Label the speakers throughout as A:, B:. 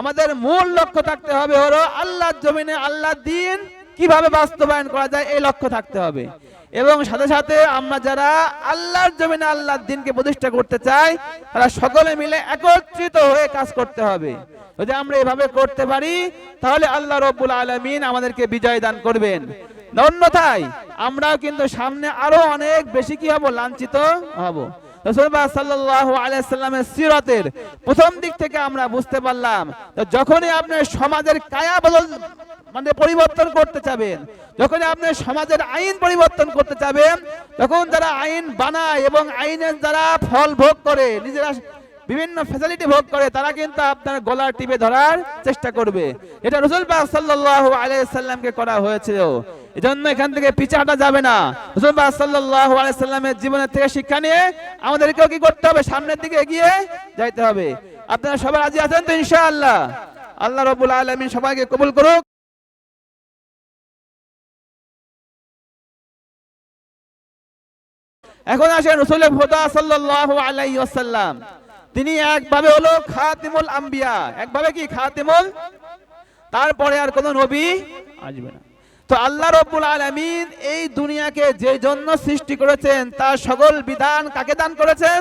A: আমাদের মূল লক্ষ্য থাকতে হবে হলো আল্লাহর জমিনে আল্লাহর দিন কীভাবে বাস্তবায়ন করা যায়, এই লক্ষ্য থাকতে হবে। এবং সাথে সাথে আমরা যারা আল্লাহর জমিনে আল্লাহর দিনকে প্রতিষ্ঠা করতে চাই, তারা সকলে মিলে একত্রিত হয়ে কাজ করতে হবে। যদি আমরা এভাবে করতে পারি, তাহলে আল্লাহ রব্বুল আলমিন আমাদেরকে বিজয় দান করবেন। অন্যথায় আমরাও কিন্তু সামনে আরও অনেক বেশি কি হব? লাঞ্ছিত হব। সাল্লাহ প্রথম দিক থেকে আমরা বুঝতে পারলাম যখনই আপনি সমাজের কায়া বদল মানে পরিবর্তন করতে চাবেন যখন আপনি সমাজের আইন পরিবর্তন করতে চাবেন, তখন যারা আইন বানায় এবং আইনের যারা ফল ভোগ করে, নিজেরা বিভিন্ন ফ্যাসিলিটি ভোগ করে, তারা কিন্তু আপনার গলার টিপে ধরার চেষ্টা করবে। এটা রসুল পাক সাল্লাল্লাহু আলাইহি সাল্লামকে করা হয়েছিল। এজন্য এখান থেকে পিছে হাঁটা যাবে না। পাক সাল্লাল্লাহু আলাইহি সাল্লামের জীবনের থেকে শিক্ষা নিয়ে আমাদেরকেও কি করতে হবে? সামনের দিকে এগিয়ে যাইতে হবে। আপনারা সবাই রাজি আছেন তো ইনশাআল্লাহ? আল্লাহ রাব্বুল আলামিন সবাইকে কবুল করুক। এখন আসেন রসুল সাল্লাল্লাহু আলাইহি ওয়াসাল্লাম। তিনি একভাবে হলো খাতিমুল আম্বিয়া। একভাবে কি? খাতিমুল? তারপরে আর কোন নবী আসবে না। তো আল্লাহ রব্বুল আলামিন এই দুনিয়াকে যে জন্য সৃষ্টি করেছেন, তার সকল বিধান কাকে দান করেছেন?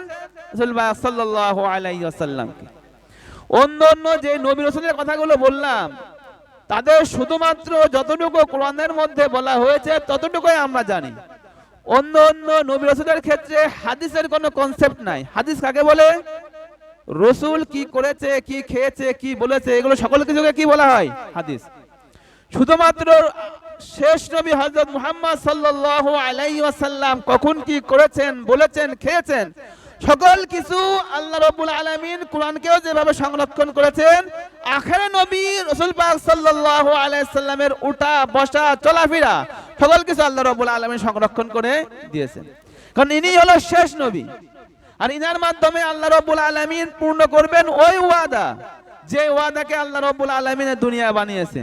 A: অন্য অন্য যে নবী রসুলের কথাগুলো বললাম, তাদের শুধুমাত্র যতটুকু কোরআনের মধ্যে বলা হয়েছে, ততটুকুই আমরা জানি। অন্য অন্য নবী রসুলের ক্ষেত্রে হাদিসের কোনো কনসেপ্ট নাই। হাদিস কাকে বলে? রসুল কি করেছে, কি খেয়েছে, কি বলেছে, এগুলো সকল কিছুকে কি বলা হয়? হাদিস। শুধুমাত্র শেষ নবী হযরত মুহাম্মদ সাল্লাল্লাহু আলাইহি ওয়াসাল্লাম কখন কি করেছেন, বলেছেন, খেয়েছেন? সকল কিছু আল্লাহ রাব্বুল আলামিন কোরআনকেও যেভাবে সংরক্ষণ করেছেন, আখেরে নবী রাসূল পাক সাল্লাল্লাহু আলাইহি সাল্লামের উঠা, বসা, চলাফেরা, সকল কিছু আল্লাহ রাব্বুল আলামিন সংরক্ষণ করে দিয়েছেন। কারণ ইনি হলো শেষ নবী। আর ইনার মাধ্যমে আল্লাহ রাব্বুল আলামিন পূর্ণ করবেন ওই ওয়াদা, যে ওয়াদাকে আল্লাহ রাব্বুল আলামিনের দুনিয়া বানিয়েছে।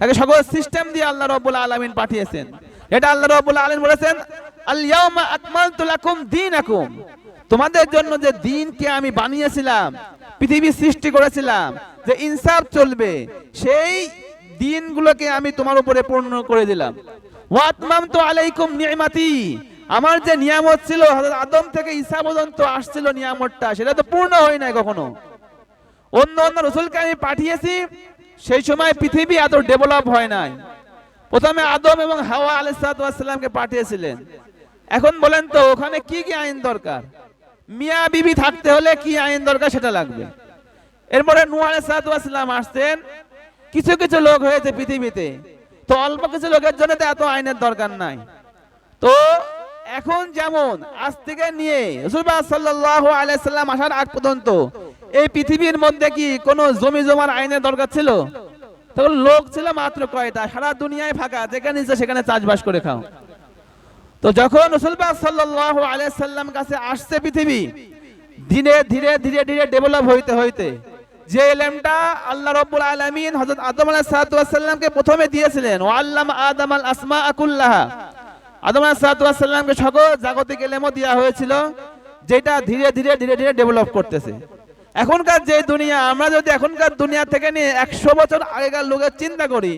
A: তাকে সকল সিস্টেম দিয়ে আল্লাহ রাব্বুল আলামিন পাঠিয়েছেন। এটা আল্লাহ রাব্বুল আলামিন বলেছেন তোমাদের জন্য যে দিনকে আমি বানিয়েছিলাম, পৃথিবী সৃষ্টি করেছিলাম, যে ইনসাফ চলবে, সেই দিনগুলোকে আমি তোমার উপরে পূর্ণ করে দিলাম। ওয়াতমামতু আলাইকুম নি'মাতি। আমার যে নিয়ামত ছিল আদম থেকে ঈসা পর্যন্ত আসছিল নিয়ামতটা, সেটা তো পূর্ণ হয় নাই কখনো। অন্য অন্য রসুলকে আমি পাঠিয়েছি সেই সময় পৃথিবী এত ডেভেলপ হয় নাই। প্রথমে আদম এবং হাওয়া আলাইসালামকে পাঠিয়েছিলেন। এখন বলেন তো, ওখানে কি কি আইন দরকার? মিয়া বিবি থাকতে হলে কি আইন দরকার সেটা লাগবে। এরপরে নূহ আলাইসালাম আসতেন কিছু কিছু লোক হয়েছে পৃথিবীতে। তো অল্প কিছু লোকের জন্য তো এত আইনের দরকার নাই। তো এখন যেমন, আজ থেকে নিয়ে সাল্লাহ আলাইসাল্লাম আসার আগ পর্যন্ত এই পৃথিবীর মধ্যে কি কোনো জমি জমার আইনের দরকার ছিল? তখন লোক ছিল মাত্র কয়টা? সারা দুনিয়ায় ফাঁকা, যেখানে ইচ্ছা সেখানে চাষবাস করে খাও। তো যখন রসুলবাহ সাল্লাহ আলাইসাল্লাম কাছে আসছে পৃথিবী, ধীরে ধীরে ধীরে ধীরে ডেভেলপ হইতে হইতে, যে এলেমটা আল্লাহ রব্বুল আলমিন হজরত আদম আলাহিসাল্লামকে প্রথমে দিয়েছিলেন ও আল্লাহ আদম আল আসমা আকুল্লাহা আদম আলাহিসাল্লামকে সকল জাগতিক এলেমও দেওয়া হয়েছিল, যেটা ধীরে ধীরে ধীরে ধীরে ডেভেলপ করতেছে। এখনকার যে দুনিয়া, আমরা যদি এখনকার দুনিয়া থেকে নিয়ে একশো বছর আগেকার লোকের চিন্তা করি,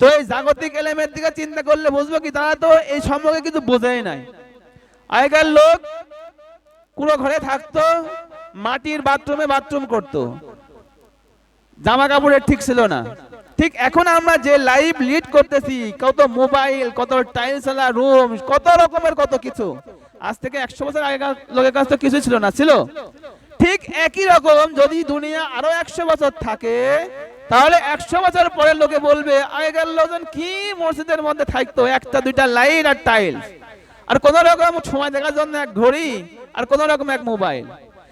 A: তো এই জাগতিক এলেমের দিকে চিন্তা করলে বুঝব কি, তারা তো এই সম্পর্কে কিছু বোঝেই নাই। আগেকার লোক কুড়ো ঘরে থাকতো, মাটির বাথরুমে বাথরুম করতো। জামা কাপড়ের ঠিক ছিল না। ঠিক এখন আমরা যে লাইভ লিড করতেছি, কত মোবাইল, কত টাইলস রুম কত রকমের কত কিছু, আজ থেকে একশো বছর আগেকার লোকের কাছে তো কিছু ছিল না, ছিল? ঠিক একই রকম যদি দুনিয়া আরও একশো বছর থাকে, তাহলে একশো বছর পরে লোকে বলবে আগেকার লোকজন কি মসজিদের মধ্যে থাকতো? একটা, দুইটা লাইট আর টাইলস আর কোন রকম সময় দেখার জন্য এক ঘড়ি আর কোন রকম এক মোবাইল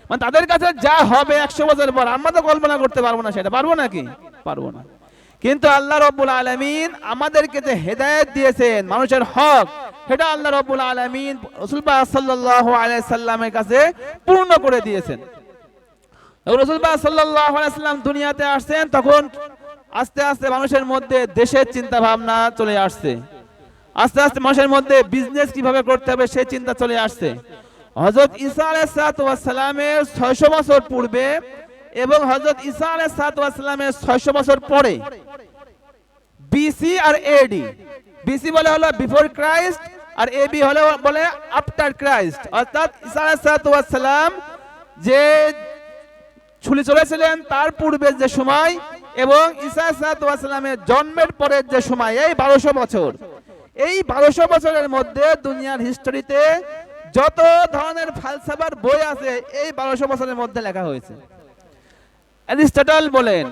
A: মানে তাদের কাছে যা হবে একশো বছর পর, আমরা তো কল্পনা করতে পারব না সেটা। পারব নাকি? পারব না। কিন্তু আল্লাহ রব্বুল আলমিন আমাদেরকে যে হেদায়ত দিয়েছেন মানুষের হক, সেটা আল্লাহ রব্বুল আলমিন রসুল সাল্লাহ আলাইসাল্লামের কাছে পূর্ণ করে দিয়েছেন। রসুলবাহ আলাইসাল্লাম দুনিয়াতে আসছেন, তখন আস্তে আস্তে মানুষের মধ্যে দেশের চিন্তা ভাবনা চলে আসছে। আস্তে আস্তে মানুষের মধ্যে বিজনেস কীভাবে করতে হবে সেই চিন্তা চলে আসছে। হজরত ঈসা আলাইসালামের ছয়শো বছর পূর্বে এবং হজরত ঈসা আলাইসালামের ছয়শো বছর পরে বিসি আর এডি বিসি বলে হলো বিফোর ক্রাইস্ট আর এবি হলো বলে আফটার ক্রাইস্ট অর্থাৎ ঈসা আলাইসালাম যে ছুলি চলেছিলেন তার পূর্বে যে সময় এবং ঈসা সালামের জন্মের পরের যে সময়, এই বারোশো বছর। এই বারোশো বছরের মধ্যে দুনিয়ার হিস্টোরিতে যত ধরনের ফালসাফার বই আছে, এই বারোশো বছরের মধ্যে লেখা হয়েছে। অ্যারিস্টটল বলেন,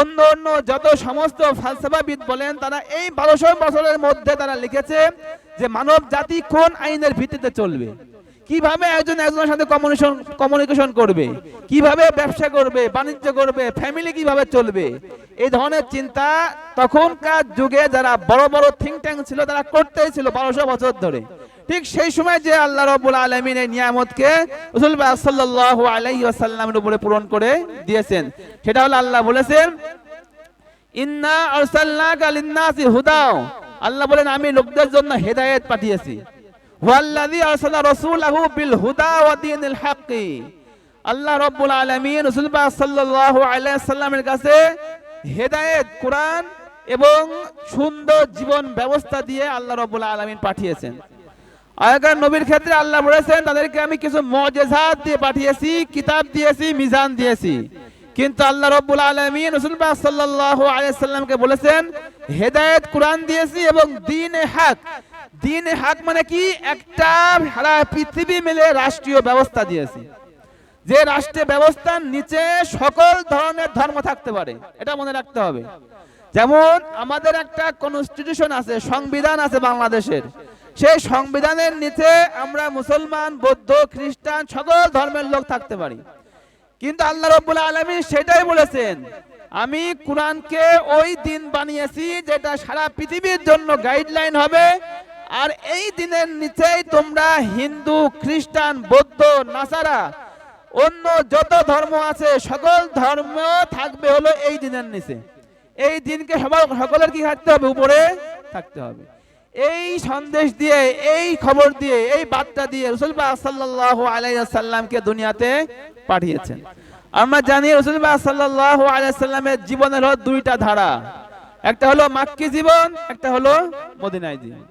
A: অন্য অন্য যত সমস্ত ফালসাফাবিদ বলেন, তারা এই বারোশো বছরের মধ্যে তারা লিখেছে যে মানব জাতি কোন আইনের ভিত্তিতে চলবে? কীভাবে একজন একজনের সাথে কমিউনিকেশন কমিউনিকেশন করবে? কীভাবে ব্যবসা করবে, বাণিজ্য করবে ফ্যামিলি কীভাবে চলবে? এই ধরনের চিন্তা তখনকার যুগে যারা বড় বড় থিঙ্ক ট্যাঙ্ক ছিল, তারা করতেই ছিল বারোশো বছর ধরে। ঠিক সেই সময় যে আল্লাহ রবুল আলমিন এই নিয়ামতকে সাল্লাহ আলাই আসাল্লামের উপরে পূরণ করে দিয়েছেন। সেটা হলো আল্লাহ বলেছেন, ইন্না আরসালনাকা লিন-নাসি হুদাও। আল্লাহ বলেন, আমি লোকদের জন্য হেদায়েত পাঠিয়েছি। আল্লাহ আলামিন রাসূল পাক সাল্লাল্লাহু আলাইহি সাল্লামের কাছে হেদায়েত এবং সুন্দর জীবন ব্যবস্থা দিয়ে আল্লাহ আলামিন পাঠিয়েছেন। আগেকার নবীর ক্ষেত্রে আল্লাহ বলেছেন, তাদেরকে আমি কিছু মজেজাত দিয়ে পাঠিয়েছি, কিতাব দিয়েছি, মিজান দিয়েছি। কিন্তু আল্লাহ রব্বুল আলমিন রসুলবাহ সাল্লাহ আলাইসাল্লামকে বলেছেন, হেদায়েত, কোরআন দিয়েছি এবং দিন হাক দিন হাক মানে কি? একটা সারা পৃথিবী মিলে রাষ্ট্রীয় ব্যবস্থা দিয়েছি। যে রাষ্ট্রীয় ব্যবস্থার নিচে সকল ধরনের ধর্ম থাকতে পারে, এটা মনে রাখতে হবে। যেমন আমাদের একটা কনস্টিটিউশন আছে, সংবিধান আছে বাংলাদেশের। সেই সংবিধানের নিচে আমরা মুসলমান, বৌদ্ধ, খ্রিস্টান সকল ধর্মের লোক থাকতে পারি। কিন্তু আল্লাহ রব্বুল আলমী সেটাই বলেছেন, আমি কোরআনকে ওই দিন বানিয়েছি যেটা সারা পৃথিবীর জন্য গাইডলাইন হবে আর এই দিনের নিচেই তোমরা হিন্দু, খ্রিস্টান, বৌদ্ধ, নাসারা, অন্য যত ধর্ম আছে, সকল ধর্ম থাকবে হলো এই দিনের নিচে। এই দিনকে সবার, সকলের কি থাকতে হবে? উপরে থাকতে হবে। এই সন্দেশ দিয়ে, এই খবর দিয়ে, এই বার্তা দিয়ে রসুলবাহ সাল্লাহ আলাইসাল্লামকে দুনিয়াতে পাঠিয়েছেন। আমরা জানি রসুলবাহ সাল্লাহ আলাইসাল্লামের জীবনের হলো দুইটা ধারা। একটা হলো মাক্কি জীবন, একটা হলো মদিনায় জীবন।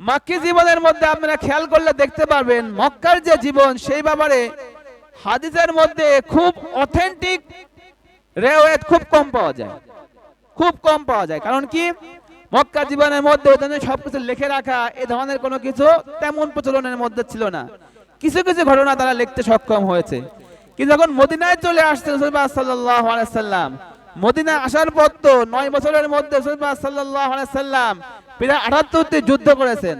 A: মাক্কি জীবনের মধ্যে আপনারা খেয়াল করলে দেখতে পারবেন, মক্কার যে জীবন সেই ব্যাপারে হাদিসের মধ্যে খুব অথেন্টিক রেওয়ায়ত খুব কম পাওয়া যায়। খুব কম পাওয়া যায়। কারণ কি? মক্কা জীবনের মধ্যে ওদের সবকিছু লিখে রাখা, এ ধরনের কোনো কিছু তেমন প্রচলনের মধ্যে ছিল না। কিছু কিছু ঘটনা তারা লিখতে সক্ষম হয়েছে। কিন্তু যখন মদিনায় চলে আসছে সাল্লাহ আলাইসাল্লাম মদিনায় আসার পর তো নয় বছরের মধ্যে সাল্লাহ আলাইসাল্লাম প্রায় যুদ্ধ করেছেন।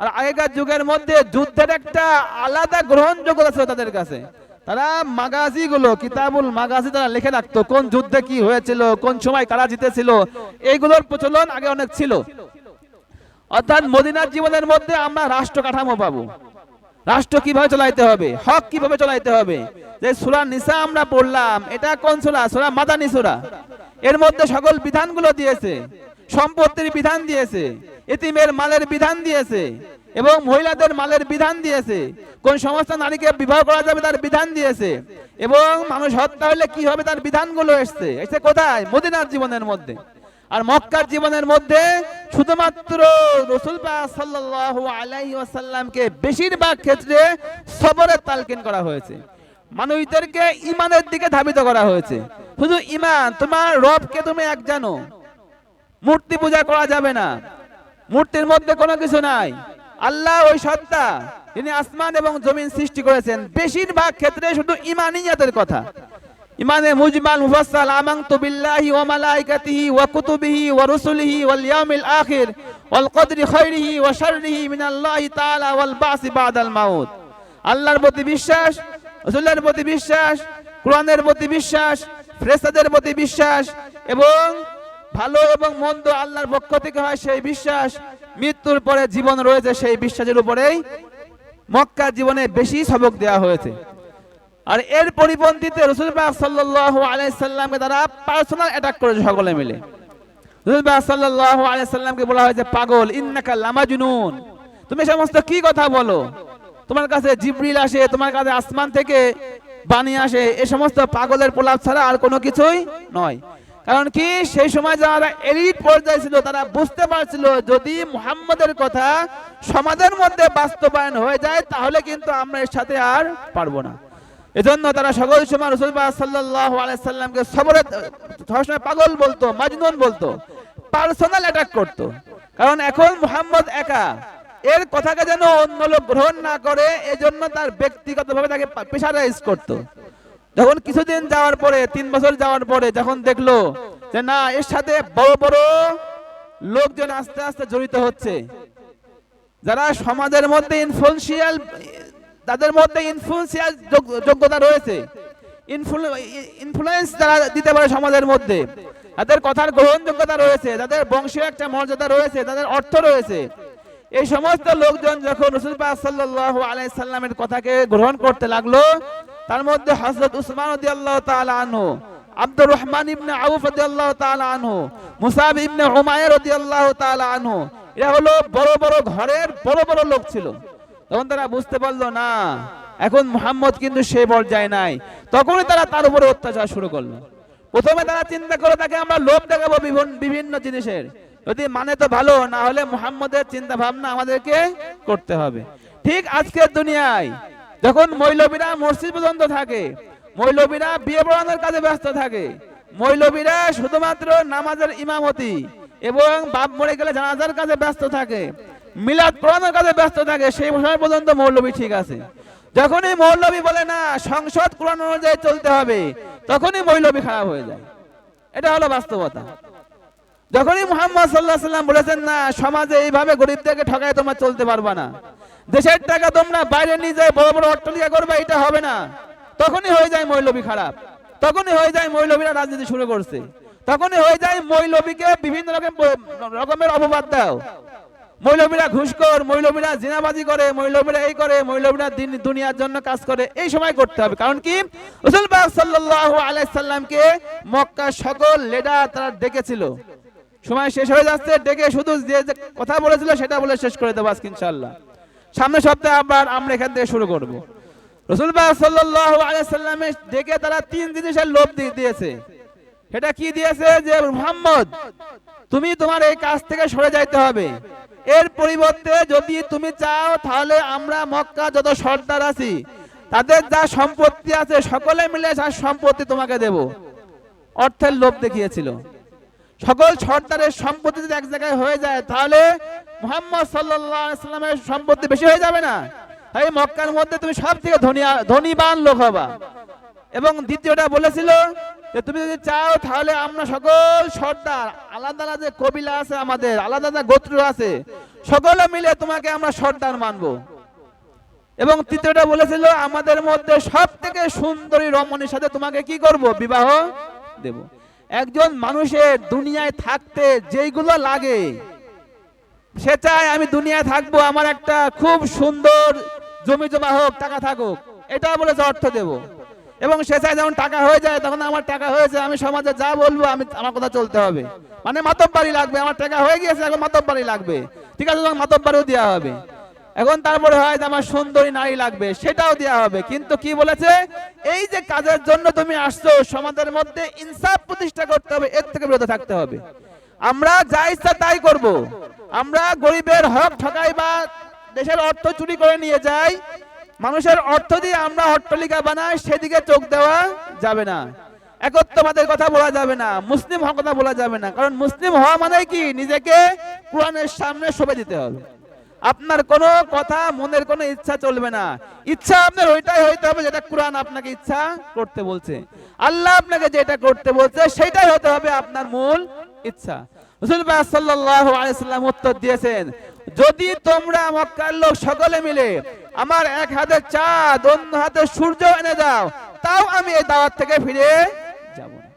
A: আর আগেকার যুগের মধ্যে যুদ্ধের একটা আলাদা গ্রহণযোগ্যতা ছিল তাদের কাছে। তারা মাগাজি গুলো কিতাবুল মাগাজি তারা লিখে রাখতো, কোন যুদ্ধে কি হয়েছিল, কোন সময় কারা জিতেছিল, এইগুলোর প্রচলন আগে অনেক ছিল। অর্থাৎ মদিনার জীবনের মধ্যে আমরা রাষ্ট্র কাঠামো পাবো। রাষ্ট্র কীভাবে চলাইতে হবে, হক কীভাবে চলাইতে হবে, যে সুরা নিসা আমরা পড়লাম, এটা কোন সুরা? সুরা মাদানি সুরা। এর মধ্যে সকল বিধানগুলো দিয়েছে। সম্পত্তির বিধান দিয়েছে, এতিমের মালের বিধান দিয়েছে এবং মহিলাদের মালের বিধান দিয়েছে। কোন সমস্ত নারীকে বিবাহ করা যাবে তার বিধান দিয়েছে এবং মানুষ হত্যা হলে কি হবে তার বিধানগুলো এসছে। এসছে কোথায়? মদিনার জীবনের মধ্যে। আর মক্কার জীবনের মধ্যে শুধুমাত্র রসুল সাল্লাহ বেশিরভাগ ক্ষেত্রে সবরের তালকিন করা হয়েছে। মানুষদেরকে ইমানের দিকে ধাবিত করা হয়েছে। শুধু ইমান তোমার রবকে তুমি এক জানো। মূর্তি পূজা করা যাবে না। মূর্তির মধ্যে কোনো কিছু নাই। আল্লাহ ওই সত্তা তিনি আসমান এবং জমিন সৃষ্টি করেছেন, বেশিরভাগ ক্ষেত্রে শুধু ইমানিয়াতের কথা। ইমানে মুজমাল, মুফাসসাল, আমানতু বিল্লাহি ওয়া মালাইকাতিহি ওয়া কুতুবিহি ওয়া রুসুলিহি ওয়াল ইয়াউমিল আখির ওয়াল কদরি খাইরিহি ওয়া শাররিহি মিনাল্লাহি তাআলা ওয়াল বাসি বাদাল মাউত। আল্লাহর প্রতি বিশ্বাস, রাসূলের প্রতি বিশ্বাস, কোরআনের প্রতি বিশ্বাস, ফেরেশতাদের প্রতি বিশ্বাস এবং ভালো এবং মন্দ আল্লাহর পক্ষ থেকে হয় সেই বিশ্বাস। মৃত্যুর পরে জীবন রয়েছে সেই বিশ্বাসের উপরেই। মক্কা জীবনে বেশি সবক দেওয়া হয়েছে। আর এর পরিপন্থীতে রসুল পাক তারা পার্সোনাল অ্যাটাক করেছে সকলে মিলে। আসমান থেকে বানিয়ে আসে, এ সমস্ত পাগলের প্রলাপ ছাড়া আর কোনো কিছুই নয়। কারণ কি, সেই সময় যারা এলিট পর্যায়ে ছিল, তারা বুঝতে পারছিল, যদি মুহাম্মদের কথা সমাজের মধ্যে বাস্তবায়ন হয়ে যায়, তাহলে কিন্তু আমরা এর সাথে আর পারব না। এজন্য তারা সকল সময় রসুলবাহ সাল্লাহ আলাইসাল্লামকে সবরে, সবসময় পাগল বলতো, মাজনুন বলতো পার্সোনাল অ্যাটাক করতো। কারণ এখন মুহাম্মদ একা, এর কথাকে যেন অন্য লোক গ্রহণ না করে, এজন্য তার ব্যক্তিগতভাবে তাকে প্রেশারাইজ করতো। যখন কিছুদিন যাওয়ার পরে, তিন বছর যাওয়ার পরে যখন দেখল যে না, এর সাথে বড় বড় লোকজন আস্তে আস্তে জড়িত হচ্ছে, যারা সমাজের মধ্যে ইনফ্লুয়েন্সিয়াল তাদের মধ্যে ইনফ্লুয়েন্সিয়াল যোগ্যতা রয়েছে ইনফ্লুয়েন্স যারা দিতে পারে সমাজের মধ্যে, তাদের কথার গ্রহণযোগ্যতা রয়েছে, তাদের বংশীয় একটা মর্যাদা রয়েছে, তাদের অর্থ রয়েছে। এই সমস্ত লোকজন যখন রসুল পাক সাল্লাল্লাহু আলাইহি সাল্লামের কথাকে গ্রহণ করতে লাগল তার মধ্যে হযরত উসমান রাদিয়াল্লাহু তাআলা আনহু, আব্দুর রহমান ইবনে আউফ রাদিয়াল্লাহু তাআলা আনহু, মুসাব ইবনে উমাইর রাদিয়াল্লাহু তাআলা আনহু, এরা হলো বড় বড় ঘরের বড় বড় লোক ছিল। তখন তারা বুঝতে পারল, না, এখন মুহাম্মদ কিন্তু সে পর্যায়ে নাই। তখনই তারা তার উপরে অত্যাচার শুরু করল। প্রথমে তারা চিন্তা করে, তাকে আমরা লোভ দেখাবো বিভিন্ন- বিভিন্ন জিনিসের। যদি মানে তো ভালো, না হলে মুহাম্মদের চিন্তা ভাবনা আমাদেরকে করতে হবে। ঠিক আজকের দুনিয়ায় যখন মৌলবীরা মসজিদ পর্যন্ত থাকে। মৌলবীরা বিয়ে পড়ানোর কাজে ব্যস্ত থাকে। মৌলবীরা শুধুমাত্র নামাজের ইমামতি এবং বাপ মরে গেলে জানাজার কাজে ব্যস্ত থাকে। মিলাদ পড়ানোর কাজে ব্যস্ত থাকে। সেই সময় পর্যন্ত মৌলবী ঠিক আছে। যখনই মৌলবী বলে, না, সংসদ কোরআন অনুযায়ী চলতে হবে, তখনই মৌলবী খারাপ হয়ে যায়। এটা হলো বাস্তবতা। যখনই মোহাম্মদ সাল্লাহ সাল্লাম বলেছেন, না, সমাজে এইভাবে গরিবদেরকে ঠকায় তোমরা চলতে পারবা না। দেশের টাকা তোমরা বাইরে নিয়ে যায় বড় বড় অট্টালিকা করবে, এটা হবে না। তখনই হয়ে যায় মৌলবী খারাপ। তখনই হয়ে যায় মৌলবীরা রাজনীতি শুরু করছে। তখনই হয়ে যায় মৌলবীকে বিভিন্ন রকম রকমের অপবাদ দাও। মৌলবীরা ঘুষখোর মৌলবীরা জিনাবাজি করে মৌলবীরা এই করে মৌলবীরা দিন, দুনিয়ার জন্য কাজ করে। এই সময় করতে হবে। কারণ কি? রসুল সাল্লাল্লাহু আলাইহি সাল্লামকে মক্কা সকল লিডার তারা ডেকেছিল। সময় শেষ হয়ে যাচ্ছে, ডেকে শুধু যে যে কথা বলেছিল সেটা বলে শেষ করে দেবো আজকে ইনশাআল্লাহ। সামনের সপ্তাহে আবার আমরা এখান থেকে শুরু করব। রসুল পাক সাল্লাল্লাহু আলাইহি ডেকে তারা তিন জিনিসের লোভ দিয়ে দিয়েছে। সেটা কি দিয়েছে যে, মুহাম্মদ, তুমি তোমার এই কাজ থেকে সরে যাইতে হবে। এর পরিবর্তে যদি তুমি চাও, তাহলে আমরা মক্কা যত সর্দার আছি, তাদের যা সম্পত্তি আছে, সকলে মিলে যা সম্পত্তি তোমাকে দেব। অর্থের লোভ দেখিয়েছিল। সকল সর্দারের সম্পত্তি যদি এক জায়গায় হয়ে যায়, তাহলে মুহাম্মদ সাল্লামের সম্পত্তি বেশি হয়ে যাবে না। এই মক্কার মধ্যে তুমি সব থেকে ধনী, ধনীবান লোক হবা। এবং দ্বিতীয়টা বলেছিল যে, তুমি যদি চাও, তাহলে আমরা সকল সর্দার, আলাদা আলাদা কবিলা আছে আমাদের, আলাদা আলাদা গোত্র আছে, সকলে মিলে তোমাকে আমরা সর্দার মানবো। এবং তৃতীয়টা বলেছিল, আমাদের মধ্যে সব থেকে সুন্দরী রমণীর সাথে তোমাকে কি করব? বিবাহ দেব। একজন মানুষের দুনিয়ায় থাকতে যেইগুলো লাগে, সে চায় আমি দুনিয়ায় থাকব, আমার একটা খুব সুন্দর জমি জমা হোক, টাকা থাকুক। এটা বলেছে, অর্থ দেব। এবং সে চায় যখন টাকা হয়ে যায়, তখন আমার টাকা হয়েছে, আমি সমাজে যা বলব, আমি, আমার কথা চলতে হবে। মানে মাতব্বারি লাগবে, আমার টাকা হয়ে গিয়েছে, এখন মাতব্বারি লাগবে। ঠিক আছে, তখন মাতব্বারিও দেওয়া হবে। এখন তারপরে হয় যে আমার সুন্দরী নারী লাগবে, সেটাও দেওয়া হবে। কিন্তু কি বলেছে? এই যে কাজের জন্য তুমি আসছো, সমাজের মধ্যে ইনসাফ প্রতিষ্ঠা করতে হবে, এর থেকে বিরত থাকতে হবে। আমরা যা ইচ্ছা তাই করব। আমরা গরিবের হক ঠকাই বা দেশের অর্থ চুরি করে নিয়ে যাই, মানুষের অর্থ দিয়ে আমরা অট্টলিকা বানাই, সেদিকে চোখ দেওয়া যাবে না। একত্ববাদের কথা বলা যাবে না, মুসলিম হওয়ার কথা বলা যাবে না। কারণ মুসলিম হওয়া মানে কি? নিজেকে কোরআনের সামনে শোভে দিতে হবে। আপনার কোনো কথা, মনের কোনো ইচ্ছা চলবে না। ইচ্ছা আপনার ওইটাই হইতে হবে যেটা কোরআন আপনাকে ইচ্ছা করতে বলছে। আল্লাহ আপনাকে যেটা করতে বলছে, সেটাই হতে হবে আপনার মূল ইচ্ছা। রাসূল পাক সাল্লাল্লাহু আলাইহি সাল্লাম উত্তর দিয়েছেন, যদি তোমরা মক্কার লোক সকলে মিলে আমার এক হাতে চাঁদ, অন্য হাতে সূর্য এনে দাও, তাও আমি এই দাওয়াত থেকে ফিরে যাব না।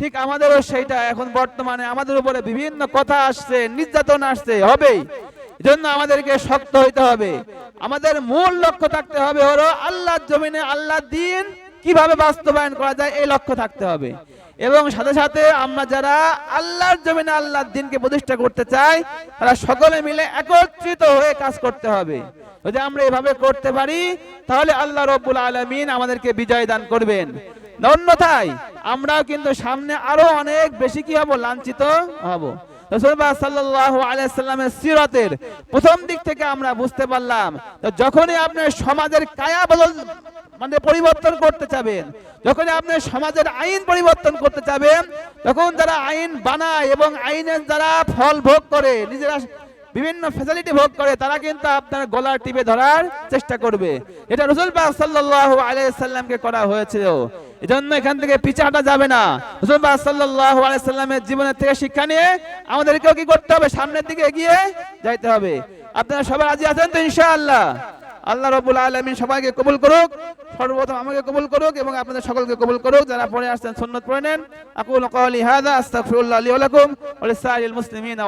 A: ঠিক আমাদেরও সেইটা, এখন বর্তমানে আমাদের উপরে বিভিন্ন কথা আসছে, নির্যাতন আসছে, হবেই। জন্য আমাদেরকে শক্ত হইতে হবে। আমাদের মূল লক্ষ্য থাকতে হবে হলো আল্লাহর জমিনে আল্লাহর দিন কীভাবে বাস্তবায়ন করা যায়, এই লক্ষ্য থাকতে হবে। এবং সাথে সাথে আমরা যারা আল্লাহর জমিনে আল্লাহর দিনকে প্রতিষ্ঠা করতে চাই, তারা সকলে মিলে একত্রিত হয়ে কাজ করতে হবে। যদি আমরা এভাবে করতে পারি, তাহলে আল্লাহ রব্বুল আলমিন আমাদেরকে বিজয় দান করবেন। অন্যথায় আমরাও কিন্তু সামনে আরও অনেক বেশি কি হব? লাঞ্ছিত হব। সাল্লাহ প্রথম দিক থেকে আমরা বুঝতে পারলাম যখনই আপনার সমাজের কায়া বদল মানে পরিবর্তন করতে চাবেন যখন আপনি সমাজের আইন পরিবর্তন করতে চাবেন, তখন যারা আইন বানায় এবং আইনের যারা ফল ভোগ করে, নিজেরা বিভিন্ন ফ্যাসিলিটি ভোগ করে, তারা কিন্তু আপনার গলার টিপে ধরার চেষ্টা করবে। এটা রসুল পাক সাল্লাল্লাহু আলাইহি সাল্লামকে করা হয়েছিল। এজন্য এখান থেকে পিছে হাঁটা যাবে না। পাক সাল্লাল্লাহু আলাইহি সাল্লামের জীবনের থেকে শিক্ষা নিয়ে আমাদেরকেও কি করতে হবে? সামনের দিকে এগিয়ে যাইতে হবে। আপনারা সবাই রাজি আছেন তো ইনশাআল্লাহ? আল্লাহ রবুল আলমিন সবাইকে কবুল করুক, সর্বপ্রথম আমাকে কবুল করুক এবং আপনাদের সকলকে কবুল করুক। যারা পড়ে আসছেন সুন্নত পড়ে নেন। আকুল কওয়ালি হাদা, আস্তাগফিরুল্লাহ লি ওয়া লাকুম। ওয়া লিসাইরিল মুসলিমিন